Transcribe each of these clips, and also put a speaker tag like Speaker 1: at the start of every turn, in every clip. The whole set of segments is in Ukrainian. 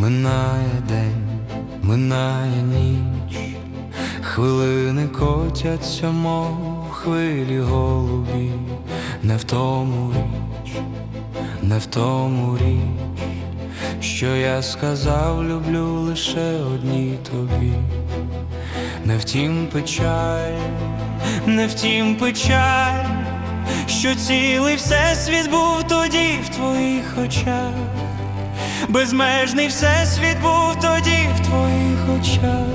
Speaker 1: Минає день, минає ніч, хвилини котяться, мов хвилі голубі, не в тому річ, не в тому річ, що я сказав, люблю лише одній тобі, не втім печаль, не втім печаль, що цілий всесвіт був тоді в твоїх очах. Безмежний всесвіт був тоді в твоїх очах,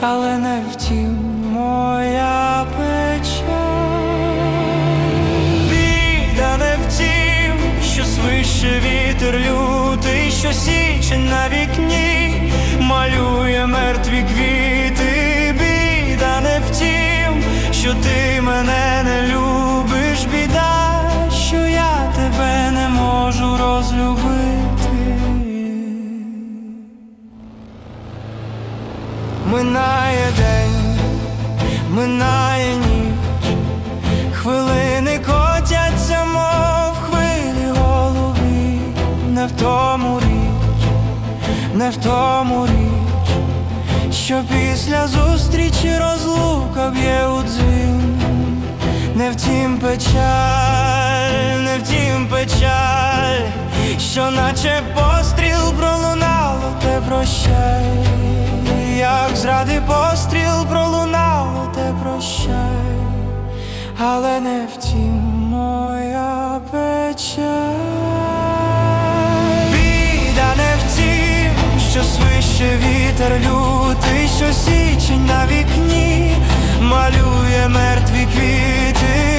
Speaker 1: але не втім моя печаль. Біда не втім, що свище вітер лютий, що січень на вікні малює мертві квіти. Біда не втім, що ти мене не любиш, Минає день, минає ніч, хвилини котяться, мов хвилі голубі, не в тому річ, не в тому річ, що після зустрічі розлука б'є у дзвін, не втім печаль, не втім печаль, що наче постріл пролунало, те прощай, як постріл пролунало, те прощай, але не втім моя печаль. Біда не втім, що свище вітер лютий, що січень на вікні малює мертві квіти.